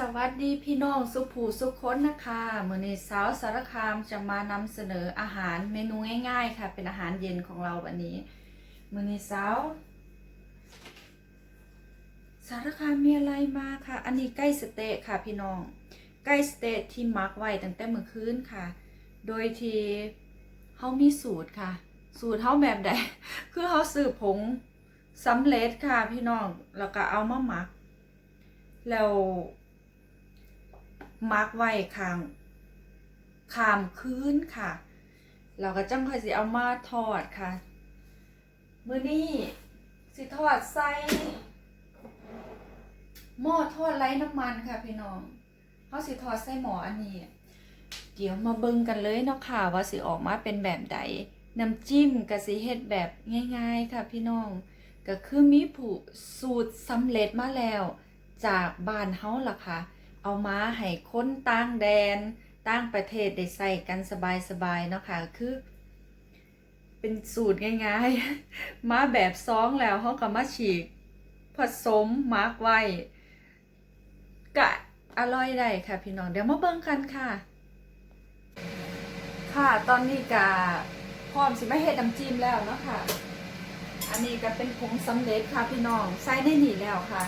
สวัสดีพี่น้องสุภูสุคนนะคะมื้อนี้สาวสารคามจะมานำเสนออาหารเมนูง่ายๆค่ะ เป็นอาหารเย็นของเราวันนี้มื้อนี้สาว สารคามมีอะไรมาค่ะ อันนี้ไก่สเต๊ะค่ะพี่น้องไก่สเต๊ะที่หมักไว้ตั้งแต่เมื่อคืนค่ะ โดยที่เฮามีสูตรค่ะ สูตรเฮาแบบใดคือเฮาซื้อผงสำเร็จค่ะพี่น้องแล้วก็เอามาหมักแล้ว มักไว้ข้างขามคืนค่ะ เราก็จังค่อยสิเอามาทอดค่ะ มื้อนี้สิทอดใส่หม้อทอดไร้น้ำมันค่ะพี่น้องเขาสิทอดใส่หม้ออันนี้ เดี๋ยวมาเบิ่งกันเลยเนาะค่ะ ว่าสิออกมาเป็นแบบใดน้ำจิ้มก็สิเฮ็ดแบบง่ายๆค่ะพี่น้อง ก็คือมีผู้สูตรสำเร็จมาแล้ว จากบ้านเฮาล่ะค่ะ เอามาให้คนต่างแดนต่างประเทศได้ใส่กันสบายๆเนาะค่ะคือ เป็นสูตรง่ายๆ มาแบบซองแล้วเฮาก็มาฉีก ผสมมาร์กไว้ก็อร่อยได้ค่ะพี่น้องเดี๋ยวมาเบิ่งกันค่ะ ค่ะตอนนี้ก็พร้อมสิมาเฮ็ดน้ำจิ้มแล้วเนาะค่ะ อันนี้ก็เป็นผงสำเร็จค่ะพี่น้องใส่ในนี่แล้วค่ะ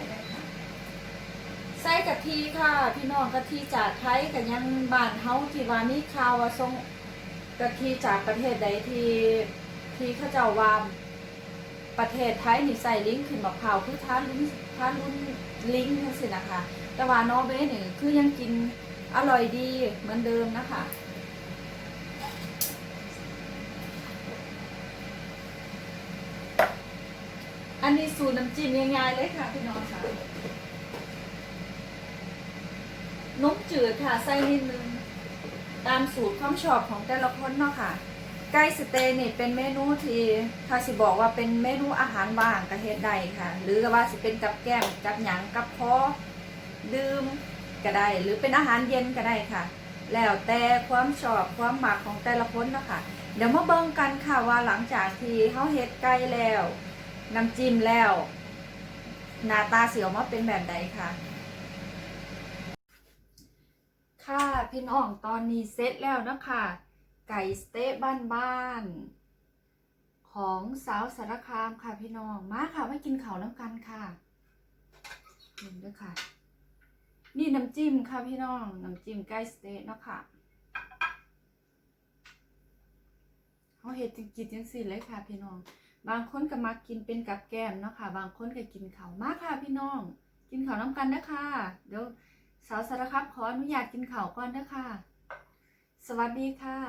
ใส่ได้ค่ะใส่กะทิค่ะ พี่น้องกะทิจากไทยกับยังบ้านเฮาที่ว่ามีข่าวว่าส่งกะทิจากประเทศใดที่ที่เขาเจ้าว่าประเทศไทยนี่ใส่ลิงก์ขึ้นมะพร้าวคือทานลุ้นทานลุ้นลิงก์จังซี่นะคะ แต่ว่านอร์เวย์นี่คือยังกินอร่อยดีเหมือนเดิมนะคะ อันนี้สูตรน้ำจิ้มง่ายๆเลยค่ะพี่น้องค่ะนมจืดค่ะ ใส่นิดนึง ตามสูตรความชอบของแต่ละคนเนาะค่ะ ไก่สเต๊ะนี่เป็นเมนูที่ถ้าสิบอกว่าเป็นเมนูอาหารว่างกระเฮ็ดใดค่ะ หรือว่าสิเป็นกับแก้มกับหยังกับพอดื่มก็ได้ หรือเป็นอาหารเย็นก็ได้ค่ะ แล้วแต่ความชอบความหมักของแต่ละคนเนาะค่ะ เดี๋ยวมาเบิ่งกันค่ะว่าหลังจากที่เฮาเฮ็ดไก่แล้ว น้ำจิ้มแล้วหน้าตาเสียวมาเป็นแบบใดคะค่ะพี่น้องตอนนี้เสร็จแล้วนะคะไก่สเต๊ะบ้านๆของสาวสารคามค่ะพี่น้องมาค่ะมากินข้าวน้ำกันค่ะนี่ด้วยค่ะ นี่น้ำจิ้มค่ะพี่น้องน้ำจิ้มไก่สเต๊ะเนาะค่ะเขาเห็ดจิกินจังสิเลยค่ะพี่น้อง บางคนก็มักกินเป็นกับแกลมเนาะค่ะ บางคนก็กินข้าวมากค่ะพี่น้อง กินข้าวน้ำกันนะคะเดี๋ยวสาวสารคับขออนุญาตกินข้าวก่อนนะคะสวัสดีค่ะ